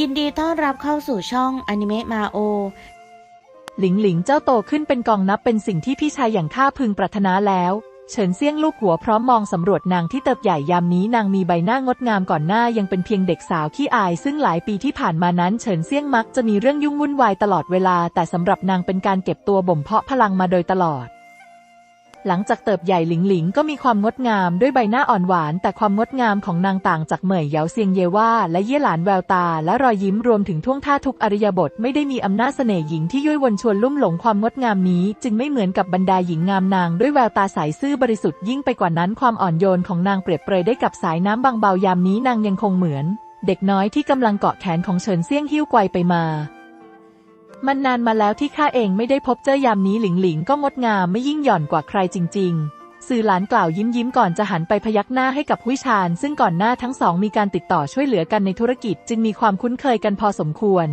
ยินดีต้อนรับเข้าสู่ช่องอนิเมะมาโอ หลิงหลิงเจ้าโตขึ้นเป็นกองนับเป็นสิ่งที่พี่ชายอย่างข้าพึงปรารถนาแล้ว เฉินเซี่ยงลูกหัวพร้อมมองสำรวจนางที่เติบใหญ่ยามนี้นางมีใบหน้างดงามก่อนหน้ายังเป็นเพียงเด็กสาวขี้อาย ซึ่งหลายปีที่ผ่านมานั้นเฉินเซี่ยงมักจะมีเรื่องยุ่งวุ่นวายตลอดเวลา แต่สำหรับนางเป็นการเก็บตัวบ่มเพาะพลังมาโดยตลอด หลังจากเติบใหญ่หลิงหลิงก็มีความงดงามด้วยใบหน้าอ่อนหวาน แต่ความงดงามของนางต่างจากเหมยเยาเซียงเยว่า และเย่หลานแววตา และรอยยิ้มรวมถึงท่วงท่าทุกอริยบทไม่ได้มีอำนาจเสน่ห์หญิงที่ยั่วยวนชวนลุ่มหลงความงดงามนี้ จึงไม่เหมือนกับบรรดาหญิงงามนางด้วยแววตาใสซื่อบริสุทธิ์ยิ่งไปกว่านั้นความอ่อนโยนของนางเปรียบเปรยได้กับสายน้ำบางเบายามนี้นางยังคงเหมือน เด็กน้อยที่กำลังเกาะแขนของเฉินเซี่ยงหิ้วไกวไปมา มันนานมาแล้วที่ข้าเองไม่ได้พบเจอยามนี้หลิงหลิงก็งดงามไม่ยิ่งหย่อนกว่าใครจริง ๆ สื่อหลานกล่าวยิ้มยิ้มก่อนจะหันไปพยักหน้าให้กับหุยชานซึ่งก่อนหน้าทั้งสองมีการติดต่อช่วยเหลือกันในธุรกิจจึงมีความคุ้นเคยกันพอสมควร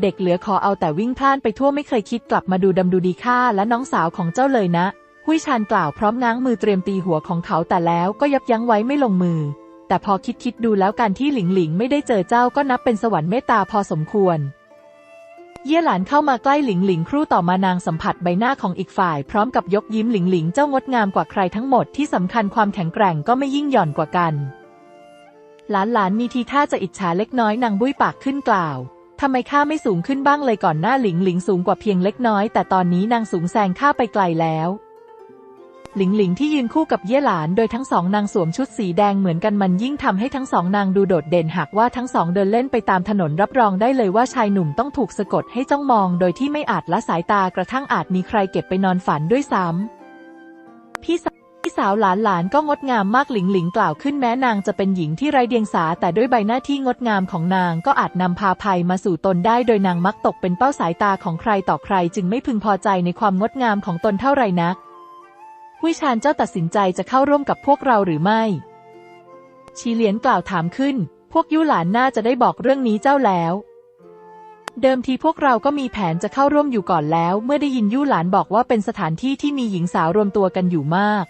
เด็กเหลือขอเอาแต่วิ่งพล่านไปทั่วไม่เคยคิดกลับมาดูดำดูดีข้าและน้องสาวของเจ้าเลยนะหุยชานกล่าวพร้อมง้างมือเตรียมตีหัวของเขาแต่แล้วก็ยับยั้งไว้ไม่ลงมือ แต่พอคิดคิดดูแล้วการที่หลิงหลิงไม่ได้เจอเจ้าก็นับเป็นสวรรค์เมตตาพอสมควร เย่หลานเข้ามาใกล้หลิงหลิงครู่ต่อมานางสัมผัสใบหน้าของอีกฝ่าย พร้อมกับยกยิ้มหลิงหลิงเจ้างดงามกว่าใครทั้งหมดที่สำคัญความแข็งแกร่งก็ไม่ยิ่งหย่อนกว่ากัน หลานหลานมีทีท่าจะอิจฉาเล็กน้อยนางบุ้ยปากขึ้นกล่าวทำไมข้าไม่สูงขึ้นบ้างเลยก่อนหน้าหลิงหลิงสูงกว่าเพียงเล็กน้อย แต่ตอนนี้นางสูงแซงข้าไปไกลแล้ว หลิงหลิงที่ยืนคู่กับเย่หลานโดยทั้งสองนางสวมชุดสีแดงเหมือนกันมันยิ่งทำให้ทั้งสองนางดูโดดเด่นหากว่าทั้งสองเดินเล่นไปตามถนนรับรองได้เลยว่าชายหนุ่มต้องถูกสะกดให้จ้องมองโดยที่ไม่อาจละสายตากระทั่งอาจมีใครเก็บไปนอนฝันด้วยซ้ำพี่สาวพี่สาวหลานหลานก็งดงามมากหลิงหลิงกล่าวขึ้นแม้นางจะเป็นหญิงที่ไร้เดียงสาแต่ด้วยใบหน้าที่งดงามของนางก็อาจนำพาภัยมาสู่ตนได้โดยนางมักตกเป็นเป้าสายตาของใครต่อใครจึงไม่พึงพอใจในความงดงามของตนเท่าไหร่นัก หุยชานเจ้าตัดสินใจจะเข้าร่วมกับพวกเราหรือไม่ ชีเหลียนกล่าวถามขึ้น พวกยุหลานน่าจะได้บอกเรื่องนี้เจ้าแล้ว เดิมทีพวกเราก็มีแผนจะเข้าร่วมอยู่ก่อนแล้ว เมื่อได้ยินยุหลานบอกว่าเป็นสถานที่ที่มีหญิงสาวรวมตัวกันอยู่มาก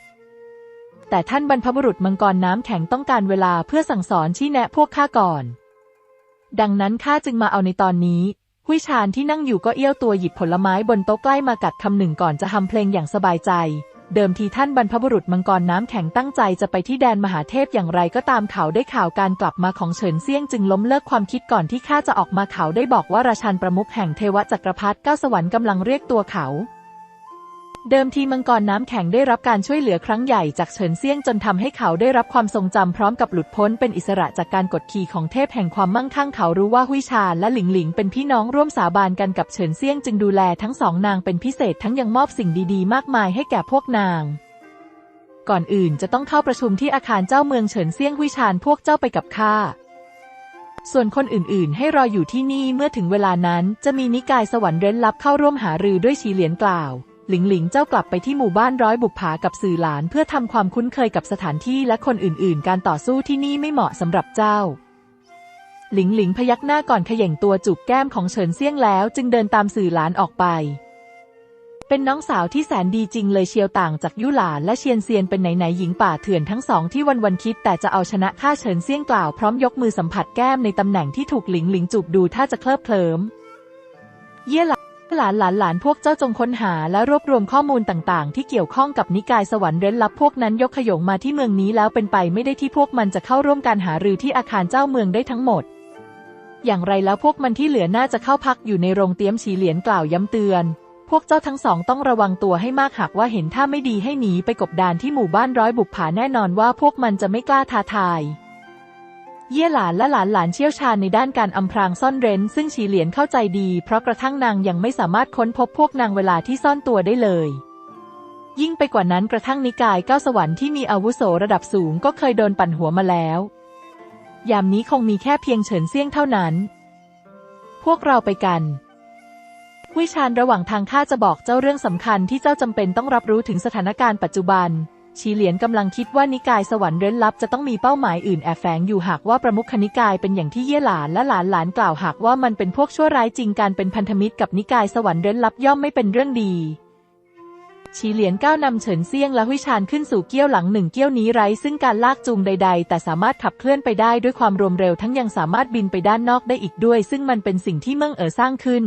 แต่ท่านบรรพบุรุษมังกรน้ำแข็งต้องการเวลาเพื่อสั่งสอนชี้แนะพวกข้าก่อน ดังนั้นข้าจึงมาเอาในตอนนี้หุยชานที่นั่งอยู่ก็เอี้ยวตัวหยิบผลไม้บนโต๊ะใกล้มากัดคำหนึ่งก่อนจะทำเพลงอย่างสบายใจ เดิมทีท่านบรรพบุรุษมังกรน้ำแข็งตั้งใจจะไปที่แดนมหาเทพอย่างไรก็ตามเขาได้ข่าวการกลับมาของเฉินเซี่ยงจึงล้มเลิกความคิดก่อนที่ข้าจะออกมาเขาได้บอกว่าราชันประมุขแห่งเทวจักรพรรดิเก้าสวรรค์กำลังเรียกตัวเขา เดิมทีมังกรน้ำแข็งได้รับการช่วยเหลือครั้งใหญ่จากเฉินเซี่ยงจนทำให้เขาได้รับความทรงจำพร้อมกับหลุดพ้นเป็นอิสระจากการกดขี่ของเทพแห่งความมั่งคั่งเขารู้ว่าหุยชาและหลิงหลิงเป็นพี่น้องร่วมสาบานกันกับเฉินเซี่ยงจึงดูแลทั้งสองนางเป็นพิเศษทั้งยังมอบสิ่งดีๆ มากมายให้แก่พวกนาง ก่อนอื่นจะต้องเข้าประชุมที่อาคารเจ้าเมืองเฉินเซี่ยงหุยชานพวกเจ้าไปกับข้าส่วนคนอื่นๆ ให้รออยู่ที่นี่เมื่อถึงเวลานั้น จะมีนิกายสวรรค์เร้นลับเข้าร่วมหารือด้วยชีเหลียนกล่าว หลิงหลิงเจ้ากลับไปที่หมู่บ้านร้อยบุปผากับสื่อหลานเพื่อทำความคุ้นเคยกับสถานที่และคนอื่นๆ การต่อสู้ที่นี่ไม่เหมาะสำหรับเจ้า หลิงหลิงพยักหน้าก่อนเขย่งตัวจูบแก้มของเฉินเซี่ยงแล้วจึงเดินตามสื่อหลานออกไป เป็นน้องสาวที่แสนดีจริงเลยเชียวต่างจากยุหลานและเชียนเซียนเป็นไหนๆหญิงป่าเถื่อนทั้งสองที่วันวันคิดแต่จะเอาชนะข้าเฉินเซี่ยงกล่าวพร้อมยกมือสัมผัสแก้มในตำแหน่งที่ถูกหลิงหลิงจูบดูถ้าจะเคลิบเคลิ้มเย่หลา หลานหลานหลานพวกเจ้าจงค้นหาและรวบรวมข้อมูลต่างๆ ที่เกี่ยวข้องกับนิกายสวรรค์เร้นลับพวกนั้นยกขยงมาที่เมืองนี้แล้วเป็นไปไม่ได้ที่พวกมันจะเข้าร่วมการหารือที่อาคารเจ้าเมืองได้ทั้งหมด อย่างไรแล้วพวกมันที่เหลือน่าจะเข้าพักอยู่ในโรงเตี้ยมฉีเหลียนกล่าวย้ำเตือน พวกเจ้าทั้งสองต้องระวังตัวให้มากหากว่าเห็นท่าไม่ดีให้หนีไปกบดานที่หมู่บ้านร้อยบุกผาแน่นอนว่าพวกมันจะไม่กล้าท้าทาย เย่หลานและหลานหลานเชี่ยวชาญในด้านการอำพรางซ่อนเร้น ซึ่งฉีเหลียนเข้าใจดี เพราะกระทั่งนางยังไม่สามารถค้นพบพวกนางเวลาที่ซ่อนตัวได้เลย ยิ่งไปกว่านั้นกระทั่งนิกายเก้าสวรรค์ที่มีอาวุโสระดับสูงก็เคยโดนปั่นหัวมาแล้ว ยามนี้คงมีแค่เพียงเฉินเซี่ยงเท่านั้น พวกเราไปกันหุยชานระหว่างทางข้าจะบอกเจ้าเรื่องสำคัญที่เจ้าจำเป็นต้องรับรู้ถึงสถานการณ์ปัจจุบัน ชีเหลียนกำลังคิดว่านิกายสวรรค์เร้นลับจะต้องมีเป้าหมายอื่นแอบแฝงอยู่หากว่าประมุขนิกายเป็นอย่างที่เย่หลานและหลานหลานกล่าวหากว่ามันเป็นพวกชั่วร้ายจริงการเป็นพันธมิตรกับนิกายสวรรค์เร้นลับย่อมไม่เป็นเรื่องดีชีเหลียนก้าวนำเฉินเซียงและหุยชานขึ้นสู่เกี้ยวหลังหนึ่งเกี้ยวนี้ไร้ซึ่งการลากจูงใด ๆ แต่สามารถขับเคลื่อนไปได้ด้วยความรวมเร็วทั้งยังสามารถบินไปด้านนอกได้อีกด้วย ซึ่งมันเป็นสิ่งที่เมืองเอ๋อสร้างขึ้น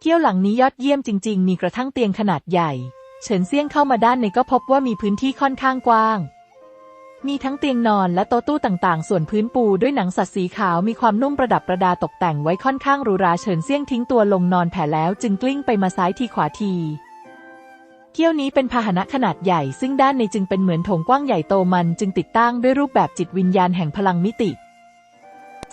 เกี้ยวหลังนี้ยอดเยี่ยมจริง ๆ มีกระทั่งเตียงขนาดใหญ่ เฉินเซี่ยงเข้ามาด้านในก็พบว่ามีพื้นที่ค่อนข้างกว้าง มีทั้งเตียงนอนและโต๊ะตู้ต่างๆ ส่วนพื้นปูด้วยหนังสัตว์สีขาวมีความนุ่มประดับประดาตกแต่งไว้ค่อนข้างหรูหราเฉินเซี่ยงทิ้งตัวลงนอนแผ่แล้วจึงกลิ้งไปมาซ้ายทีขวาทีเกี้ยวนี้เป็นพาหนะขนาดใหญ่ซึ่งด้านในจึงเป็นเหมือนโถงกว้างใหญ่โตมันจึงติดตั้งด้วยรูปแบบจิตวิญญาณแห่งพลังมิติ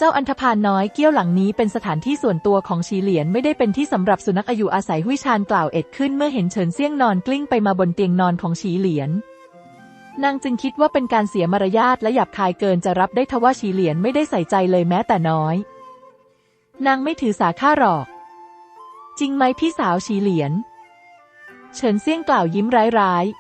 เจ้าอันธพาลน้อยเกี้ยวหลังนี้เป็นสถานที่ส่วนตัวของชีเหลียนไม่ได้เป็นที่สำหรับสุนัขอายุอาศัยหุยชานกล่าวเอ็ดขึ้นเมื่อเห็นเฉินเซี่ยงนอนกลิ้งไปมาบนเตียงนอนของชีเหลียนนางจึงคิดว่าเป็นการเสียมารยาทและหยาบคายเกินจะรับได้ทว่าชีเหลียนไม่ได้ใส่ใจเลยแม้แต่น้อย นางไม่ถือสาข้าหรอก จริงไหมพี่สาวชีเหลียน เฉินเซี่ยงกล่าวยิ้มร้ายๆ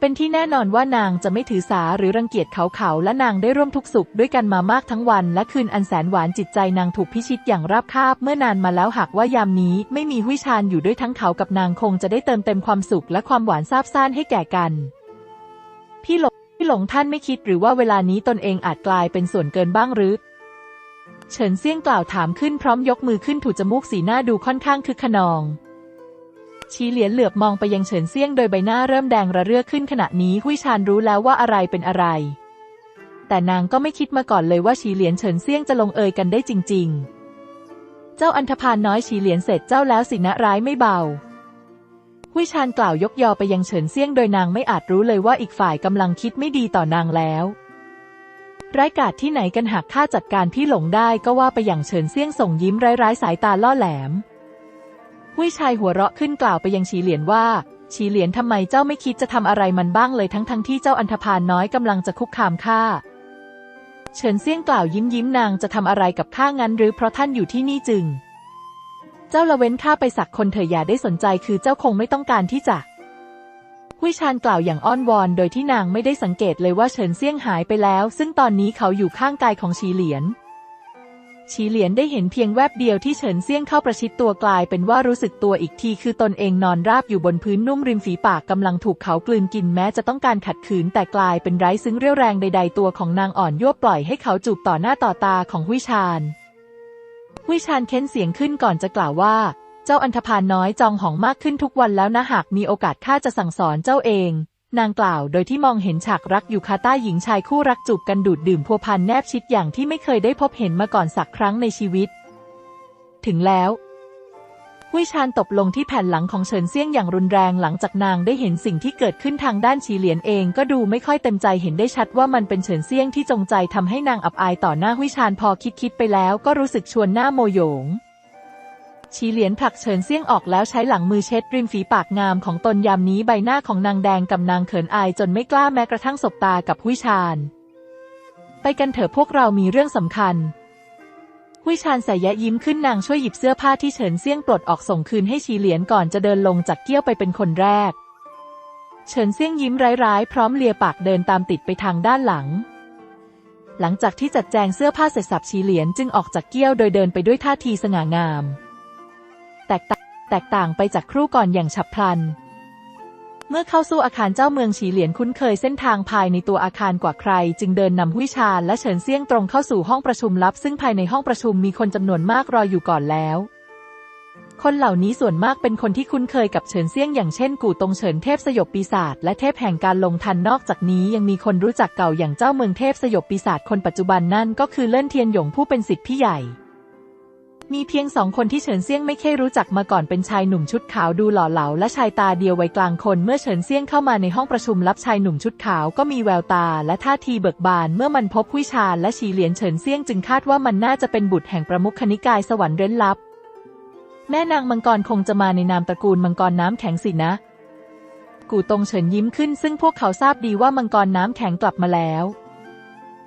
เป็นที่แน่นอนว่านางจะไม่ถือสาหรือรังเกียจเขาเขาและนางได้ร่วมทุกสุขด้วยกันมามากทั้งวัน และคืนอันแสนหวานจิตใจนางถูกพิชิตอย่างราบคาบเมื่อนานมาแล้วหากว่ายามนี้ไม่มีหุยชานอยู่ด้วยทั้งเขากับนางคงจะได้เติมเต็มความสุขและความหวานซาบซ่านให้แก่กัน พี่หลงพี่หลงท่านไม่คิดหรือว่าเวลานี้ตนเองอาจกลายเป็นส่วนเกินบ้างหรือเฉินเซี่ยงกล่าวถามขึ้นพร้อมยกมือขึ้นถูจมูกสีหน้าดูค่อนข้างคึกขนอง ชีเหลียนเหลือบมองไปยังเฉินเซี่ยงโดยใบหน้าเริ่มแดงระเรื่อขึ้นขณะนี้หุยชานรู้แล้วว่าอะไรเป็นอะไร แต่นางก็ไม่คิดมาก่อนเลยว่าชีเหลียนเฉินเซี่ยงจะลงเอยกันได้จริง ๆ เจ้าอันธพาลน้อยชีเหลียนเสร็จเจ้าแล้วสินะร้ายไม่เบาหุยชานกล่าวยกยอไปยังเฉินเซี่ยงโดยนางไม่อาจรู้เลยว่าอีกฝ่ายกำลังคิดไม่ดีต่อนางแล้วร้ายกาจที่ไหนกันหากข้าจัดการพี่หลงได้ก็ว่าไปอย่างเฉินเซี่ยงส่งยิ้มร้ายๆสายตาล่อแหลม หุยชายหัวเราะขึ้นกล่าวไปยังชีเหลียนว่าชีเหลียนทำไมเจ้าไม่คิดจะทำอะไรมันบ้างเลยทั้งทั้งที่เจ้าอันธพาลน้อยกำลังจะคุกคามข้าเฉินเซี่ยงกล่าวยิ้มยิ้มนางจะทำอะไรกับข้างั้นหรือเพราะท่านอยู่ที่นี่จึง เจ้าละเว้นข้าไปสักคนเถอะอย่าได้สนใจคือเจ้าคงไม่ต้องการที่จะหุยชานกล่าวอย่างอ้อนวอน โดยที่นางไม่ได้สังเกตเลยว่าเฉินเซี่ยงหายไปแล้ว ซึ่งตอนนี้เขาอยู่ข้างกายของชีเหลียน ชีเหลียนได้เห็นเพียงแวบเดียวที่เฉินเซี่ยงเข้าประชิดตัวกลายเป็นว่ารู้สึกตัวอีกทีคือตนเองนอนราบอยู่บนพื้นนุ่มริมฝีปากกำลังถูกเขากลืนกินแม้จะต้องการขัดขืนแต่กลายเป็นไร้ซึ่งเรี่ยวแรงใดๆตัวของนางอ่อนยั่วปล่อยให้เขาจูบต่อหน้าต่อตาของหุยชานหุยชานเค้นเสียงขึ้นก่อนจะกล่าวว่า เจ้าอันธพาลน้อยจองหองมากขึ้นทุกวันแล้วนะหากมีโอกาสข้าจะสั่งสอนเจ้าเอง นางกล่าวโดยที่มองเห็นฉากรักอยู่คาใต้หญิงชายคู่รักจูบกันดูดดื่มพัวพันแนบชิดอย่างที่ไม่เคยได้พบเห็นมาก่อนสักครั้งในชีวิต ถึงแล้วหุยชานตบลงที่แผ่นหลังของเฉินเซี่ยงอย่างรุนแรงหลังจากนางได้เห็นสิ่งที่เกิดขึ้นทางด้านฉีเหลียนเองก็ดูไม่ค่อยเต็มใจเห็นได้ชัดว่ามันเป็นเฉินเซี่ยงที่จงใจทำให้นางอับอายต่อหน้าหุยชานพอคิดคิดๆไปแล้วก็รู้สึกชวนหน้าโมโยง ชีเหลียนผลักเฉินเซี่ยงออกแล้วใช้หลังมือเช็ดริมฝีปากงามของตนยามนี้ใบหน้าของนางแดงกับนางเขินอายจนไม่กล้าแม้กระทั่งสบตากับหุยชาน ไปกันเถอะพวกเรามีเรื่องสำคัญหุยชานใส่แยะยิ้มขึ้นนางช่วยหยิบเสื้อผ้าที่เฉินเซี่ยงปลดออกส่งคืนให้ชีเหลียนก่อนจะเดินลงจากเกี้ยวไปเป็นคนแรก เฉินเซี่ยงยิ้มร้ายๆ พร้อมเลียปากเดินตามติดไปทางด้านหลัง หลังจากที่จัดแจงเสื้อผ้าเสร็จสับชีเหลียนจึงออกจากเกี้ยวโดยเดินไปด้วยท่าทีสง่างาม แตกต่างแตกต่างไปจากครู่ก่อนอย่างฉับพลัน เมื่อเข้าสู่อาคารเจ้าเมืองฉีเหลียนคุ้นเคยเส้นทางภายในตัวอาคารกว่าใคร จึงเดินนำหุยชาและเฉินเซี่ยงตรงเข้าสู่ห้องประชุมลับ ซึ่งภายในห้องประชุมมีคนจำนวนมากรออยู่ก่อนแล้ว คนเหล่านี้ส่วนมากเป็นคนที่คุ้นเคยกับเฉินเซี่ยงอย่างเช่น กู่ตงเฉินเทพสยบปีศาจและเทพแห่งการลงทันนอกจากนี้ยังมีคนรู้จักเก่าอย่างเจ้าเมืองเทพสยบปีศาจคนปัจจุบันนั่นก็คือเลิ่นเทียนหยงผู้เป็นสิทธิ์พี่ใหญ่ มีเพียงสองคนที่เฉินเซี่ยงไม่เคยรู้จักมาก่อนเป็นชายหนุ่มชุดขาวดูหล่อเหลาและชายตาเดียววัยกลางคนเมื่อเฉินเซี่ยงเข้ามาในห้องประชุมรับชายหนุ่มชุดขาวก็มีแววตาและท่าทีเบิกบานเมื่อมันพบหุยชาและฉีเหลียนเฉินเซี่ยงจึงคาดว่ามันน่าจะเป็นบุตรแห่งประมุขนิกายสวรรค์เร้นลับ แม่นางมังกรคงจะมาในนามตระกูลมังกรน้ำแข็งสินะ กู่ตงเฉินยิ้มขึ้นซึ่งพวกเขาทราบดีว่ามังกรน้ำแข็งกลับมาแล้ว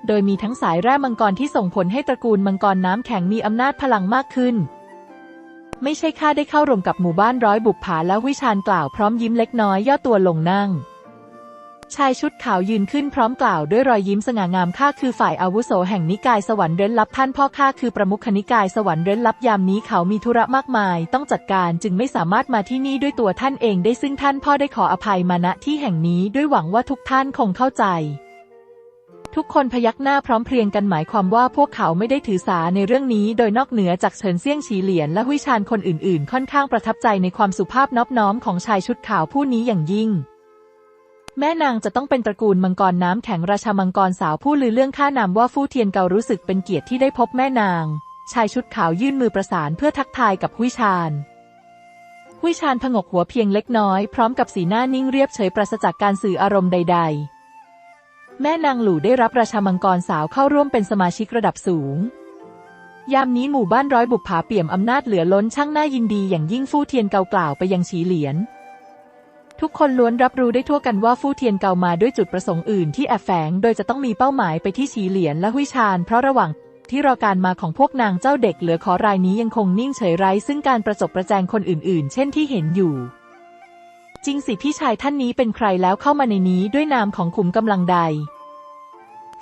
โดยมีทั้งสายแร่มังกรที่ส่งผลให้ตระกูลมังกรน้ำแข็งมีอำนาจพลังมากขึ้น ไม่ใช่ข้าได้เข้ารวมกับหมู่บ้านร้อยบุปผาแล้ววิชาญกล่าวพร้อมยิ้มเล็กน้อยย่อตัวลงนั่ง ชายชุดขาวยืนขึ้นพร้อมกล่าวด้วยรอยยิ้มสง่างามข้าคือฝ่ายอาวุโสแห่งนิกายสวรรค์เร้นลับท่านพ่อข้าคือประมุขนิกายสวรรค์เร้นลับยามนี้เขามีธุระมากมาย ต้องจัดการจึงไม่สามารถมาที่นี่ด้วยตัวท่านเองได้ซึ่งท่านพ่อได้ขออภัยมาณที่แห่งนี้ด้วยหวังว่าทุกท่านคงเข้าใจ ทุกคนพยักหน้าพร้อมเพรียงกันหมายความว่าพวกเขาไม่ได้ถือสาในเรื่องนี้ โดยนอกเหนือจากเฉินเซี่ยงฉีเหลียนและหุยชานคนอื่นๆ ค่อนข้างประทับใจในความสุภาพนอบน้อมของชายชุดขาวผู้นี้อย่างยิ่ง แม่นางจะต้องเป็นตระกูลมังกรน้ำแข็งราชามังกรสาวผู้ลือเรื่องข้านามว่าฟู่เทียนเการู้สึกเป็นเกียรติที่ได้พบแม่นาง ชายชุดขาวยื่นมือประสานเพื่อทักทายกับหุยชานหุยชานผงกหัวเพียงเล็กน้อยพร้อมกับสีหน้านิ่งเรียบเฉยปราศจากการสื่ออารมณ์ใด ๆ แม่นางหลู่ได้รับราชามังกรสาวเข้าร่วมเป็นสมาชิกระดับสูง ยามนี้หมู่บ้านร้อยบุปผาเปี่ยมอำนาจเหลือล้นช่างน่ายินดีอย่างยิ่งฟู่เทียนเกากล่าวไปยังฉีเหลียน ทุกคนล้วนรับรู้ได้ทั่วกันว่าฟู่เทียนเกามาด้วยจุดประสงค์อื่นที่แอบแฝงโดยจะต้องมีเป้าหมายไปที่ฉีเหลียนและหุยชานเพราะระหว่างที่รอการมาของพวกนางเจ้าเด็กเหลือขอรายนี้ยังคงนิ่งเฉยไร้ซึ่งการประจบประแจงคนอื่น ๆ เช่นที่เห็นอยู่ จริงสิพี่ชายท่านนี้เป็นใครแล้วเข้ามาในนี้ด้วยนามของขุมกำลังใด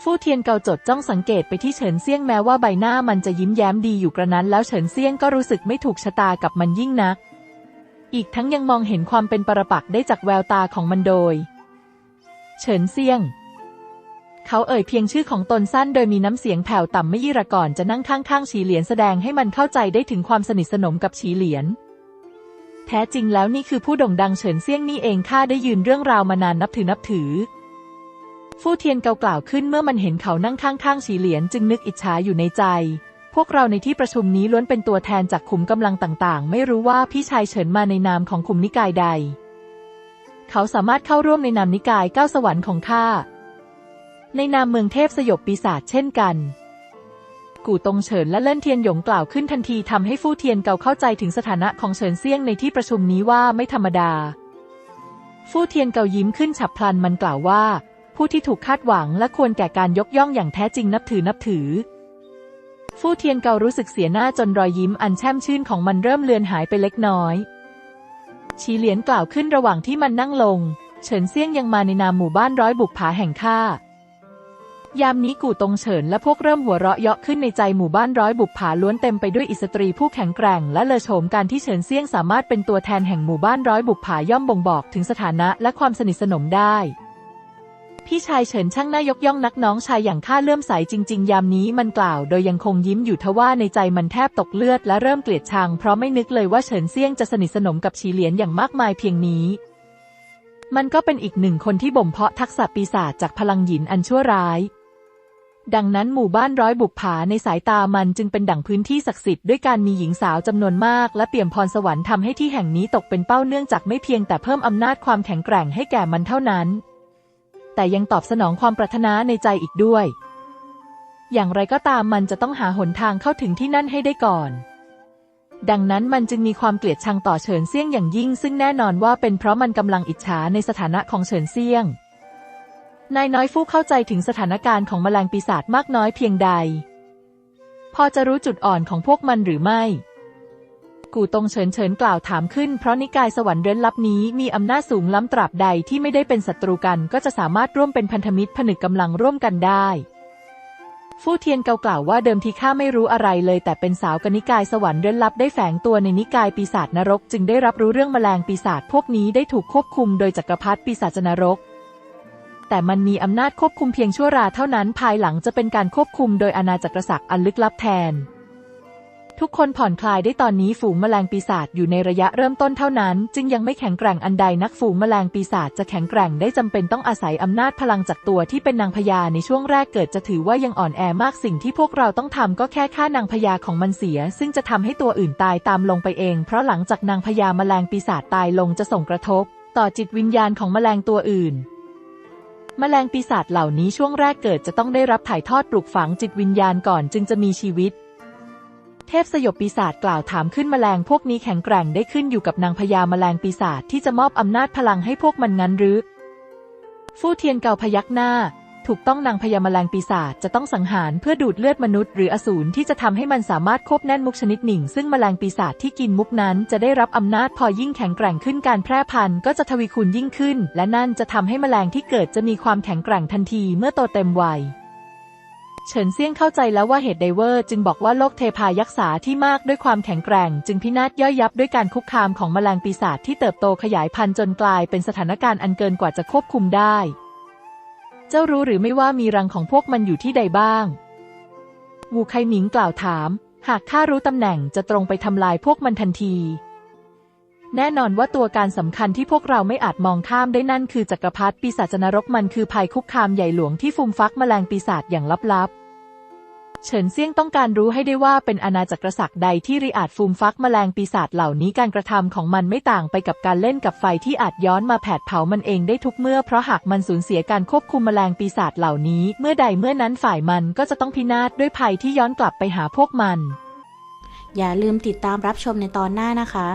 ฟู่เทียนเกาจดจ้องสังเกตไปที่เฉินเซียงแม้ว่าใบหน้ามันจะยิ้มแย้มดีอยู่กระนั้นแล้วเฉินเซียงก็รู้สึกไม่ถูกชะตากับมันยิ่งนัก อีกทั้งยังมองเห็นความเป็นปรปักษ์ได้จากแววตาของมันโดย เฉินเซียง เขาเอ่ยเพียงชื่อของตนสั้นโดยมีน้ำเสียงแผ่วต่ำไม่ยี่ระก่อนจะนั่งข้างๆฉีเหลียนแสดงให้มันเข้าใจได้ถึงความสนิทสนมกับฉีเหลียน แท้จริงแล้วนี่คือผู้โด่งดังเฉินเซี่ยงนี่เองข้าได้ยืนเรื่องราวมานานนับถือนับถือ ฟู่เทียนเกากล่าวขึ้นเมื่อมันเห็นเขานั่งข้างๆฉีเหลียนจึงนึกอิจฉาอยู่ในใจ พวกเราในที่ประชุมนี้ล้วนเป็นตัวแทนจากขุมกำลังต่างๆ ไม่รู้ว่าพี่ชายเฉินมาในนามของขุมนิกายใด เขาสามารถเข้าร่วมในนามนิกายเก้าสวรรค์ของข้าในนามเมืองเทพสยบปีศาจเช่นกัน กู่ตงเฉินและเล่นเทียนหยงกล่าวขึ้นทันทีทำให้ฟู่เทียนเกาเข้าใจถึงสถานะของเฉินเซี่ยงในที่ประชุมนี้ว่าไม่ธรรมดา ฟู่เทียนเกายิ้มขึ้นฉับพลันมันกล่าวว่า ผู้ที่ถูกคาดหวังและควรแก่การยกย่องอย่างแท้จริงนับถือนับถือ ฟู่เทียนเการู้สึกเสียหน้าจนรอยยิ้มอันแช่มชื่นของมันเริ่มเลือนหายไปเล็กน้อยชีเหลียนกล่าวขึ้นระหว่างที่มันนั่งลง เฉินเซี่ยงยังมาในนามหมู่บ้านร้อยบุกผาแห่งข้า ยามนี้กู่ตงเฉินและพวกเริ่มหัวเราะเยาะขึ้นในใจหมู่บ้านร้อยบุกผาล้วนเต็มไปด้วยอิสตรีผู้แข็งแกร่งและเลอโฉมการที่เฉินเซี่ยงสามารถเป็นตัวแทนแห่งหมู่บ้านร้อยบุกผาย่อมบ่งบอกถึงสถานะและความสนิทสนมได้ พี่ชายเฉินช่างน่ายกย่องนักน้องชายอย่างข้าเลื่อมใสจริง ๆ ยามนี้มันกล่าว โดยยังคงยิ้มอยู่ทว่าในใจมันแทบตกเลือดและเริ่มเกลียดชังเพราะไม่นึกเลยว่าเฉินเซี่ยงจะสนิทสนมกับชีเหลียนอย่างมากมายเพียงนี้มันก็เป็นอีกหนึ่งคนที่บ่มเพาะทักษะปีศาจจากพลังหยินอันชั่วร้าย ดังนั้นหมู่บ้านร้อยบุกผาในสายตามันจึงเป็นดั่งพื้นที่ศักดิ์สิทธิ์ด้วยการมีหญิงสาวจำนวนมาก และเปี่ยมพรสวรรค์ทำให้ที่แห่งนี้ตกเป็นเป้าเนื่องจากไม่เพียงแต่เพิ่มอำนาจความแข็งแกร่งให้แก่มันเท่านั้น แต่ยังตอบสนองความปรารถนาในใจอีกด้วย อย่างไรก็ตามมันจะต้องหาหนทางเข้าถึงที่นั่นให้ได้ก่อน ดังนั้นมันจึงมีความเกลียดชังต่อเฉินเซี่ยงอย่างยิ่ง ซึ่งแน่นอนว่าเป็นเพราะมันกำลังอิจฉาในสถานะของเฉินเซี่ยง นายน้อยฟู่เข้าใจถึงสถานการณ์ของแมลงปีศาจมากน้อยเพียงใด พอจะรู้จุดอ่อนของพวกมันหรือไม่ กูตงเฉินเฉินกล่าวถามขึ้น เพราะนิกายสวรรค์เร้นลับนี้มีอำนาจสูงล้ำตราบใดที่ไม่ได้เป็นศัตรูกัน ก็จะสามารถร่วมเป็นพันธมิตรผนึกกำลังร่วมกันได้ฟู่เทียนเกากล่าวว่าเดิมทีข้าไม่รู้อะไรเลย แต่เป็นสาวกนิกายสวรรค์เร้นลับได้แฝงตัวในนิกายปีศาจนรก จึงได้รับรู้เรื่องแมลงปีศาจพวกนี้ได้ถูกควบคุมโดยจักรพรรดิปีศาจนรก แต่มันมีอำนาจควบคุมเพียงชั่วราเท่านั้นภายหลังจะเป็นการควบคุมโดยอาณาจักรศักดิ์อันลึกลับแทน ทุกคนผ่อนคลายได้ตอนนี้ฝูงแมลงปีศาจอยู่ในระยะเริ่มต้นเท่านั้น จึงยังไม่แข็งแกร่งอันใดนักฝูงแมลงปีศาจจะแข็งแกร่งได้จำเป็นต้องอาศัยอำนาจพลังจากตัวที่เป็นนางพญาในช่วงแรกเกิดจะถือว่ายังอ่อนแอมากสิ่งที่พวกเราต้องทำก็แค่ฆ่านางพญาของมันเสีย ซึ่งจะทำให้ตัวอื่นตายตามลงไปเอง เพราะหลังจากนางพญาแมลงปีศาจตายลงจะส่งกระทบ ต่อจิตวิญญาณของแมลงตัวอื่น แมลงปีศาจเหล่านี้ช่วงแรกเกิดจะต้องได้รับถ่ายทอดปลูกฝังจิตวิญญาณก่อนจึงจะมีชีวิต เทพสยบปีศาจกล่าวถามขึ้นแมลงพวกนี้แข็งแกร่งได้ขึ้นอยู่กับนางพญาแมลงปีศาจที่จะมอบอำนาจพลังให้พวกมันงั้นหรือ ฟู่เทียนเกาพยักหน้า ถูกต้องนางพญาแมลงปีศาจจะต้องสังหารเพื่อดูดเลือดมนุษย์หรืออสูรที่จะทำให้มันสามารถควบแน่นมุกชนิดหนึ่ง ซึ่งแมลงปีศาจที่กินมุกนั้นจะได้รับอำนาจพอยิ่งแข็งแกร่งขึ้นการแพร่พันธุ์ก็จะทวีคูณยิ่งขึ้น และนั่นจะทำให้แมลงที่เกิดจะมีความแข็งแกร่งทันทีเมื่อโตเต็มวัยเฉินเซี่ยงเข้าใจแล้วว่าเหตุไดเวอร์จึงบอกว่าโลกเทพายักษาที่มากด้วยความแข็งแกร่ง จึงพินาศย่อยยับด้วยการคุกคามของแมลงปีศาจที่เติบโตขยายพันธุ์จนกลายเป็นสถานการณ์อันเกินกว่าจะควบคุมได้ เจ้ารู้หรือไม่ว่ามีรังของพวกมันอยู่ที่ใดบ้าง วูไคหมิงกล่าวถาม หากข้ารู้ตำแหน่งจะตรงไปทำลายพวกมันทันที แน่นอนว่าตัวการสำคัญที่พวกเราไม่อาจมองข้ามได้นั่นคือจักรพรรดิปีศาจนรกมันคือภัยคุกคามใหญ่หลวงที่ฟุมฟักแมลงปีศาจอย่างลับๆ เฉินเซี่ยงต้องการรู้ให้ได้ว่าเป็นอาณาจักรศักดิ์ใดที่ริอาจฟูมฟักแมลงปีศาจเหล่านี้การกระทำของมันไม่ต่างไปกับการเล่นกับไฟที่อาจย้อนมาแผดเผามันเองได้ทุกเมื่อเพราะหากมันสูญเสียการควบคุมแมลงปีศาจเหล่านี้ เมื่อใดเมื่อนั้นฝ่ายมันก็จะต้องพินาศด้วยภัยที่ย้อนกลับไปหาพวกมัน อย่าลืมติดตามรับชมในตอนหน้านะคะ